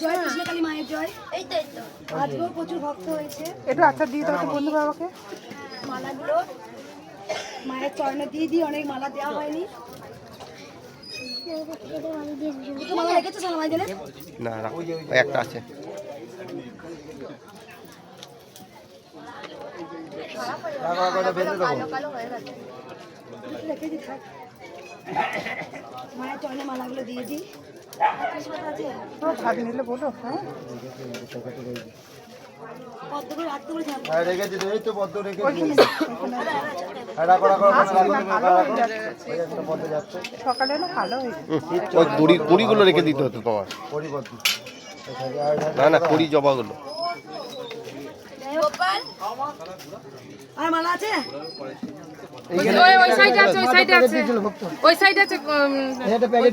জয় কৃষ্ণকালী মায়ের জয়। এই তো। এই তো আজকেও প্রচুর ভক্ত হয়েছে। একটু আচার দিয়ে দাও তো বন্ধু বাবাকে? মালাগুলো। মায়ের চরণে দিয়ে দিয়ে অনেক মালা দেওয়া হয়নি। মালা রেখেছো সালামাই দিলে না একটা আছে। হয়ে। মায়ের চরণে মালাগুলো দিয়ে দিই। কৃষ্ণটা আছে তো নিলে বলো তো পদ্ম রেখেছি না। ওই কুড়ি কুড়িগুলো রেখে দিতে হতো তোমার না না, কুড়ি জবাগুলো আর মালা আছে ওই ওই সাইডে আছে ওই সাইডে আছে। ওই সাইডে আছে উম, ওই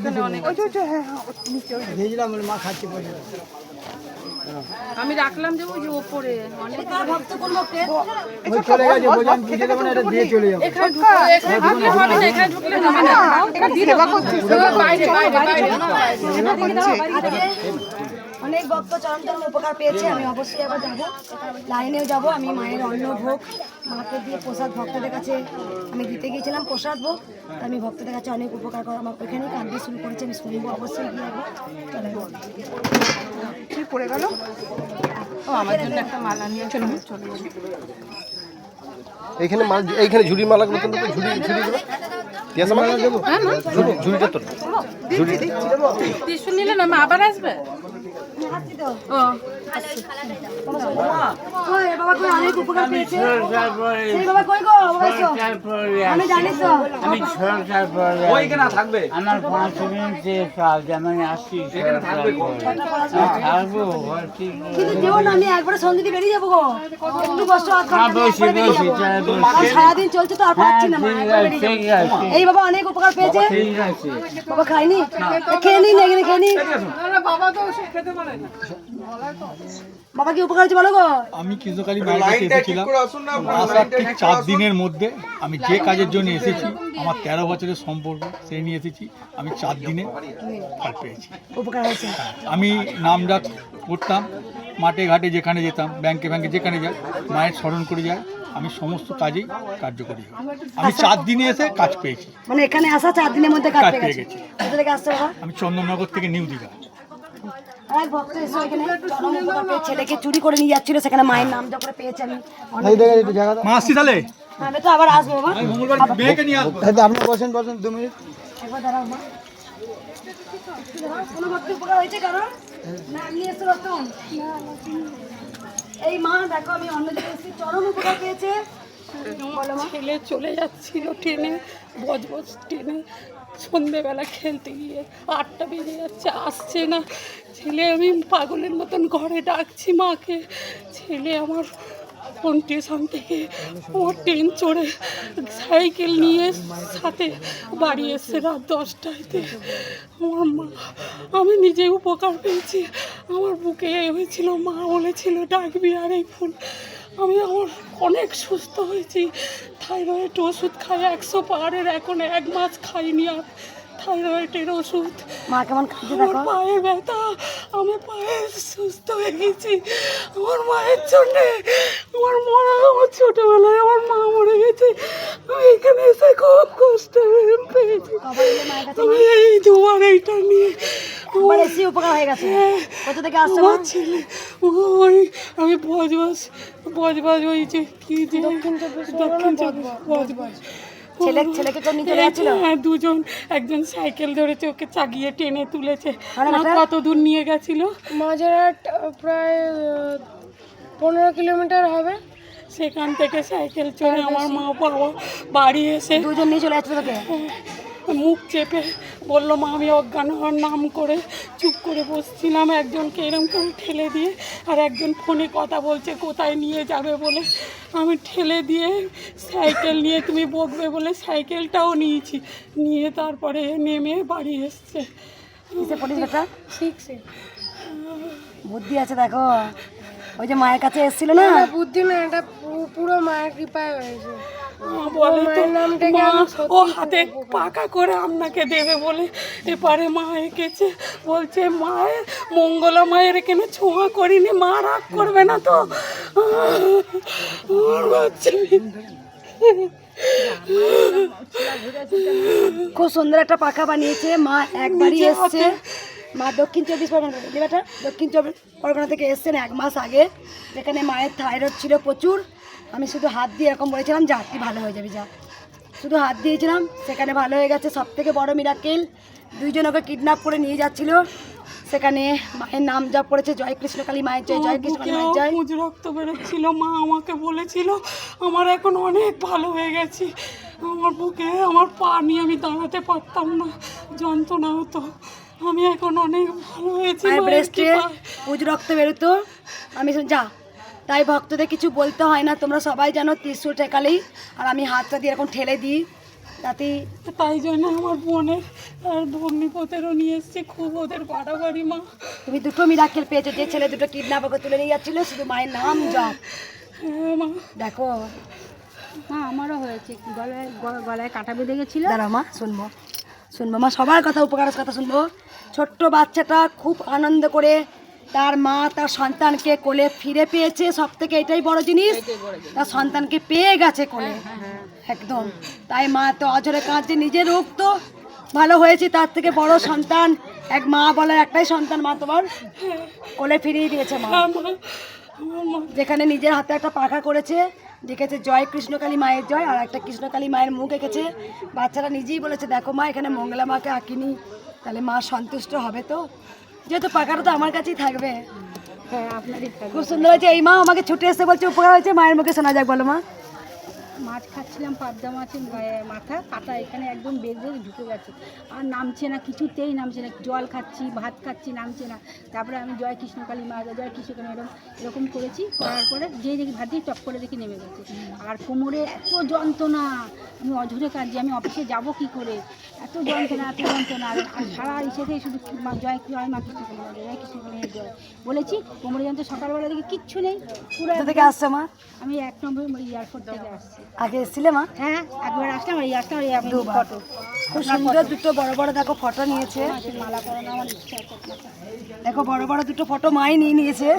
যে ওই যে হ্যাঁ হ্যাঁ ওই নিচে ওই। আমি রাখলাম যে ওই যে ওপরে অনেক ভক্ত কোন ভক্তের চলে গেছে বোঝান বুঝে দেবো না এটা দিয়ে চলে যাব। এখানে ঢুকলে এখানে ঢুকলে হবে না এখানে ঢুকলে হবে না। এখানে সেবা করছিস ও, বাইরে বাইরে বাইরে আজকে অনেক ভক্ত চরণ চরণ উপকার পেয়েছে আমি অবশ্যই আবার যাব। লাইনেও যাব আমি মায়ের অন্ন ভোগ মাকে দিয়ে প্রসাদ ভক্তদের কাছে আমি দিতে গিয়েছিলাম প্রসাদ ভোগ। তা আমি ভক্তদের কাছে অনেক উপকার করো আমার ওইখানেই কাঁদতে শুরু করেছে আমি শুনব অবশ্যই গিয়ে যাব। কি পড়ে গেল? ও আমার জন্য একটা মালা নিয়ে চলো চলে এইখানে মাল এইখানে ঝুড়ি মালাগুলো কিন্তু ঝুড়ি ঝুড়িগুলো দিয়ে আসো মালা? দেবো ঝুড়ি ঝুড়িটা তোর। ঝুড়ি নিলে না মা আবার আসবে? তো। তো পরে আমার পাঁচ মিনিট যেমন আসছি আমি একবারে সন্ধে দিয়ে বেরিয়ে যাব গো। একটু কষ্ট হ্যাঁ। আর সারাদিন চলছে তো আর পাচ্ছি না। আছে এই বাবা অনেক উপকার পেয়েছে। বাবা খাইনি? খেয়ে নিন এখানে খেয়ে নিন। বাবা কি উপকার হচ্ছে বলো গো? আমি কৃষ্ণকালী মায়ের কাছে এসেছিলাম। আসার ঠিক চার দিনের মধ্যে আমি যে কাজের জন্য এসেছি আমার তেরো বছরের সম্পর্ক সেই নিয়ে এসেছি আমি চার দিনে ফল পেয়েছি। উপকার হয়েছে। আমি নাম ডাক করতাম মাঠে ঘাটে যেখানে যেতাম ব্যাংকে ব্যাংকে যেখানে যাই মায়ের স্মরণ করে যায় আমি সমস্ত কাজেই কার্যকরী হই। আমি চার দিনে এসে কাজ পেয়েছি। মানে এখানে আসা চার দিনের মধ্যে কাজ পেয়ে গেছি। বাবা? আমি চন্দননগর থেকে নিউ দীঘা। আর ভক্ত এসে এখানে চরম উপকার পেয়ে ছেলেকে চুরি করে নিয়ে যাচ্ছিল সেখানে মায়ের নাম যা করে পেয়েছে আমি। মা আসছি তাহলে? আমি তো আবার আসব বাবা মেয়েকে নিয়ে আসব। এই আপনি বসেন বসেন দু মিনিট। একবার দাঁড়াও মা। কোনো ভক্ত উপকার হয়েছে কারণ না এমনি এসে রতন। এই মা দেখো আমি অন্য জায়গায় এসেছি। চরম উপকার পেয়েছে। ছেলে চলে যাচ্ছিল ট্রেনে বজবজ ট্রেনে। সন্ধেবেলা খেলতে গিয়ে আটটা বেজে যাচ্ছে, আসছে না। ছেলে আমি পাগলের মতন ঘরে ডাকছি মাকে। ছেলে আমার কোন স্টেশন থেকে আমার ট্রেন চড়ে সাইকেল নিয়ে সাথে বাড়ি এসছে রাত দশটাইতে আমার মা, আমি নিজে উপকার পেয়েছি। আমার বুকে হয়েছিল মা বলেছিল, ডাকবি আর এই ফুল আমি আমার অনেক সুস্থ হয়েছি। থাইরয়েড ওষুধ খাই একশো পাহাড়ের এখন এক মাস খাইনি আর থাইরয়েডের ওষুধ। মা কেমন আমার পায়ে ব্যথা আমি পায়ে সুস্থ হয়ে গেছি। আমার মায়ের জন্য আমার মরা আমার ছোটবেলায় আমার মা মরে গেছে। আমি এখানে এসে খুব কষ্ট পেয়েছি। আমি এইটা নিয়ে একবার এসে উপকার হয়ে গেছে। কোথা থেকে আসছে মা? আমার ছেলে ওই আমি বজবাস বজবাস ওই যে কি যে দক্ষিণ চব্বিশ বজবাস ছেলে ছেলেকে তো নিয়ে চলে যাচ্ছিল? হ্যাঁ দুজন একজন সাইকেল ধরেছে ওকে চাগিয়ে টেনে তুলেছে। কত দূর নিয়ে গেছিল? মাঝেরহাট প্রায় পনেরো কিলোমিটার হবে। সেখান থেকে সাইকেল চড়ে আমার মা বাবা বাড়ি এসে দুজন নিয়ে চলে যাচ্ছিল তোকে? মুখ চেপে বলল মা আমি অজ্ঞান হওয়ার নাম করে চুপ করে বসছিলাম। একজনকে এরম করে ঠেলে দিয়ে আর একজন ফোনে কথা বলছে কোথায় নিয়ে যাবে? বলে আমি ঠেলে দিয়ে সাইকেল নিয়ে তুমি বকবে? বলে সাইকেলটাও নিয়েছি। নিয়ে তারপরে নেমে বাড়ি এসছে। বুদ্ধি আছে দেখো। ওই যে মায়ের কাছে এসেছিল না? বুদ্ধি না এটা পুরো মায়ের কৃপায় হয়েছে। বলে তো মা ও হাতে পাকা করে আপনাকে দেবে বলে এপারে মা এঁকেছে বলছে মায়ের মঙ্গলা মায়ের এখানে ছোঁয়া করিনি মা রাগ করবে না তো। খুব সুন্দর একটা পাখা বানিয়েছে। মা একবারই এসছে। মা দক্ষিণ চব্বিশ পরগনা থেকে। বেটা দক্ষিণ চব্বিশ পরগনা থেকে এসছেন এক মাস আগে। যেখানে মায়ের থাইরয়েড ছিল প্রচুর। আমি শুধু হাত দিয়ে এরকম বলেছিলাম যা তুই ভালো হয়ে যাবে যা। শুধু হাত দিয়েছিলাম সেখানে ভালো হয়ে গেছে সব থেকে বড়ো মিরাকেল দুইজন ওকে কিডন্যাপ করে নিয়ে যাচ্ছিল। সেখানে মায়ের নাম যা পড়েছে জয় কৃষ্ণকালী মায়ের জয় জয় কৃষ্ণকালী মায়ের জয়। রক্ত বেরোচ্ছিল মা আমাকে বলেছিল আমার এখন অনেক ভালো হয়ে গেছি। আমার বুকে আমার পা নিয়ে আমি দাঁড়াতে পারতাম না যন্ত্রণা হতো। আমি এখন অনেক ভালো হয়েছি ব্রেস্টে পুজ রক্ত বেরোতো। আমি যা। তাই ভক্তদের কিছু বলতে হয় না তোমরা সবাই জানো ত্রিশুল ঠেকালেই। আর আমি হাতটা দিয়ে এরকম ঠেলে দিই তাতে তাই জন্য আমার বোনের আর ভগ্নিপথেরও নিয়ে এসছে খুব ওদের বাড়াবাড়ি মা। তুমি দুটো মিরাকেল পেয়েছ যে ছেলে দুটো কিডন্যাপ করে তুলে নিয়ে যাচ্ছিল শুধু মায়ের নাম জপ। হ্যাঁ মা। দেখো। মা আমারও হয়েছে গলায় গলায় কাটা বেঁধে গেছিল। দাঁড়াও মা শুনব। শুনব মা সবার কথা উপকারের কথা শুনব। ছোট্ট বাচ্চাটা খুব আনন্দ করে তার মা তার সন্তানকে কোলে ফিরে পেয়েছে। সব থেকে এটাই বড় জিনিস। তার সন্তানকে পেয়ে গেছে কোলে। একদম। তাই মা তো অজরে কাঁদছে নিজের রোগ তো। ভালো হয়েছে তার থেকে বড় সন্তান। এক মা বলার একটাই সন্তান মা তোমার। কোলে ফিরিয়ে দিয়েছে মা। হ্যাঁ, যেখানে নিজের হাতে একটা পাখা করেছে লিখেছে জয় কৃষ্ণকালী মায়ের জয় আর একটা কৃষ্ণকালী মায়ের মুখ এঁকেছে। বাচ্চারা নিজেই বলেছে দেখো মা এখানে মঙ্গলা মাকে আঁকিনি। তাহলে মা সন্তুষ্ট হবে তো? যেহেতু পাকাটা তো আমার কাছেই থাকবে। হ্যাঁ খুব সুন্দর হয়েছে। এই মা আমাকে ছুটে এসে বলছে, উপকার হয়েছে? মায়ের মুখে শোনা যাক, বলো মা। মাছ খাচ্ছিলাম পাবদা মাছের মাথা কাটা এখানে একদম বেঁধে ঢুকে গেছে। আর নামছে না কিছুতেই নামছে না জল খাচ্ছি ভাত খাচ্ছি নামছে না। তারপরে আমি জয় কৃষ্ণকালী মা জয় কৃষ্ণকালী এরকম এরকম করেছি করার পরে যেই দেখি ভাত দিয়ে টপ করে দেখি নেমে গেছে। আর কোমরে এত যন্ত্রণা আমি অঝরে কাঁদছি আমি অফিসে যাব কি করে? এত যন্ত্রণা এত যন্ত্রণা। আর সারা ইসেতেই শুধু মা জয় জয় মা কৃষ্ণকালী জয় কৃষ্ণকালী জয়। বলেছি কোমরে যন্ত্র সকালবেলা দেখি কিচ্ছু নেই পুরো থেকে আসছো মা? আমি এক নম্বর এয়ারপোর্ট থেকে আসছি। আগে এসেছিলে মা? হ্যাঁ একবার আসলাম এই আসলাম এই আপনি ফটো। খুব সুন্দর দুটো বড় বড় দেখো ফটো নিয়েছে। মালা করানো আমার ইচ্ছা দেখো বড় বড় দুটো ফটো মাই নিয়ে নিয়েছে।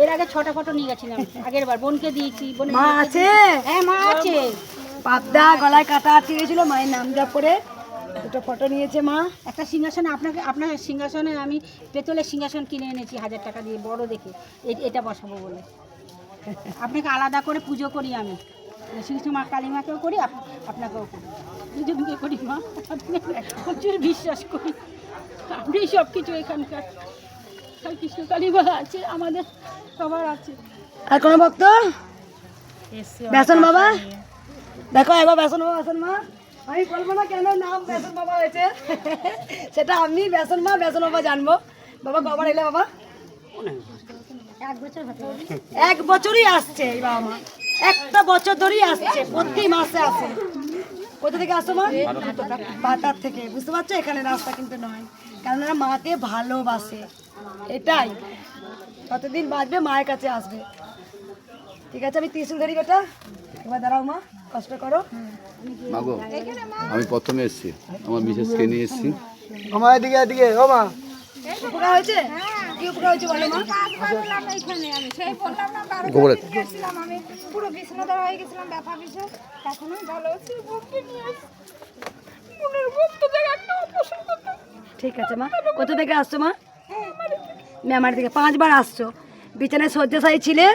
এর আগে ছটা ফটো নিয়ে গেছিলাম আগের বার। বোনকে দিয়েছি বোন মা আছে? হ্যাঁ মা আছে। পাবদা গলায় কাটা আটকে গেছিল মায়ের নাম জপ করে দুটো ফটো নিয়েছে মা। একটা সিংহাসনে আপনাকে আপনার সিংহাসনে আমি পেতলের সিংহাসন কিনে এনেছি হাজার টাকা দিয়ে বড় দেখে। এটা বসাবো বলে। আপনাকে আলাদা করে পুজো করি আমি। শ্রী মা কালী করি আপনাকেও করি। দুজনকে করি মা? প্রচুর বিশ্বাস করি। আপনি সব কিছু এখানকার কৃষ্ণ কালী মা আছে আমাদের সবার আছে। আর কোনো ভক্ত? বেসন বাবা? দেখো একবার বেসন বাবা বেসন মা। আমি বলব না কেন নাম বেসন বাবা হয়েছে। সেটা আমি বেসন মা বেসন বাবা জানব। বাবা কবার এলে বাবা? এক বছর এক বছরই আসছে এই বাবা মা। একটা বছর ধরেই আসছে প্রতি মাসে আসে। কোথা থেকে আসো মা? বাতার থেকে। বুঝতে পারছ? এখানে রাস্তা কিন্তু নয়। কারণ এরা মাকে ভালোবাসে। এটাই। কতদিন বাঁচবে? মায়ের কাছে আসবে। ঠিক আছে আমি ত্রিশুল ধরি বেটা। এবার দাঁড়াও মা কষ্ট করো। মাগো আমি প্রথমে এসেছি। আমার মিসেসকে নিয়ে এসেছি। আমার এদিকে এদিকে। ও মা। উপকার হয়েছে? কি উপকার হয়েছে বলো মা? গোবরে পুরো বিছানাদার হয়ে গেছিলাম ব্যথা পিছু এখন ভালো আছি বুককে নিয়ে আসি মনের বুকটা থেকে একটা অপারেশন করতে ঠিক আছে মা। কোথা থেকে আসছো মা? মেমারি থেকে। পাঁচবার আসছো। বিছানায় শয্যাশায়ী ছিলে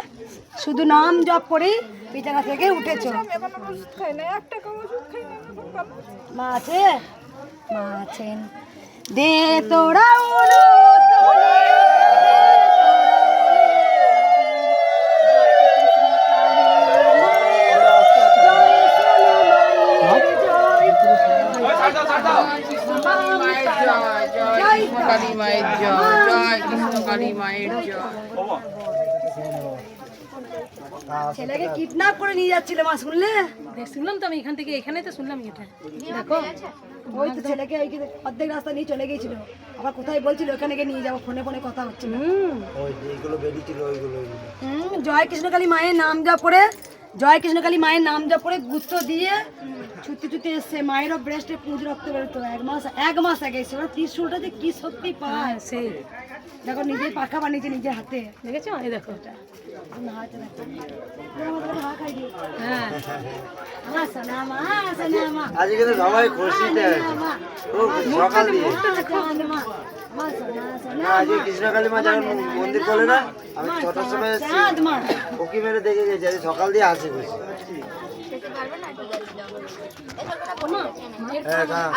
শুধু নাম জপ করেই বিছানা থেকে উঠেছো। এখন ওষুধ খাই না একটা কম ছেলেকে কিডন্যাপ করে নিয়ে যাচ্ছিল মা শুনলে? শুনলাম তো আমি এখান থেকে এখানে তো শুনলাম এটা। দেখো। ওই তো ছেলেকে ওই যে অর্ধেক রাস্তা নিয়ে চলে গিয়েছিল। আবার কোথায় বলছিল ওখানে গিয়ে নিয়ে যাব ফোনে ফোনে কথা হচ্ছিল ওই এইগুলো বেরিয়েছিল ওইগুলো ওইগুলো। হুম জয় কৃষ্ণকালী মায়ের নাম যা করে জয় কৃষ্ণকালী মায়ের নাম জপ করে গুত্ত দিয়ে ছুটি ছুটি এসছে মায়েরও ব্রেস্টে পুঁজ রক্ত বেরোতো। এক মাস এক মাস আগে এসে ওরা ত্রিশুলটা যে কি সত্যি পায়। সেই। দেখো নিজের পাখা বানিয়েছে নিজের হাতে। দেখেছ? এই দেখো। হ্যাঁ। আজকে কিন্তু সবাই খুশিতে সকাল দিয়ে। সোনা মা। মা, সোনা, সোনা আজকে কৃষ্ণকালী মা যখন মন্দির খোলে না আমি ছটার সময় এসেছি। চাঁদ মেরে দেখে গেছি আজ সকাল দিয়ে আসে খুশি। হ্যাঁ হ্যাঁ